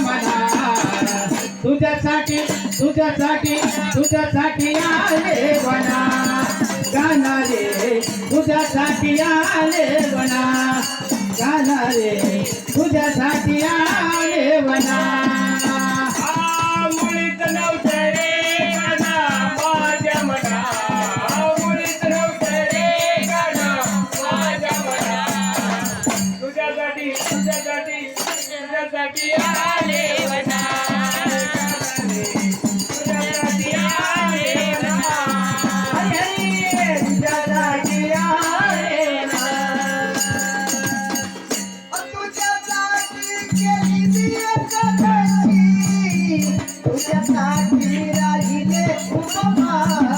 मना तुझ्यासाठी तुझ्यासाठी आले बना गाना रे तुझ्यासाठी आले बना गाना रे तुझ्यासाठी आले Yeah, yeah, yeah, see. yeah, yeah, yeah, yeah, yeah, yeah, yeah, yeah,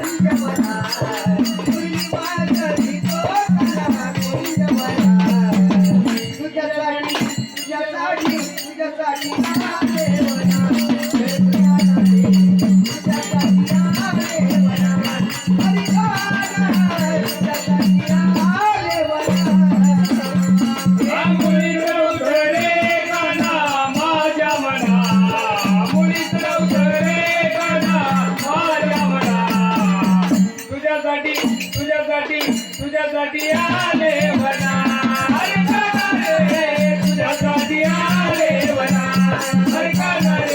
Thank you. तुझ्यासाठी आले म्हणा अरे तुझ्यासाठी आले म्हणा. अरे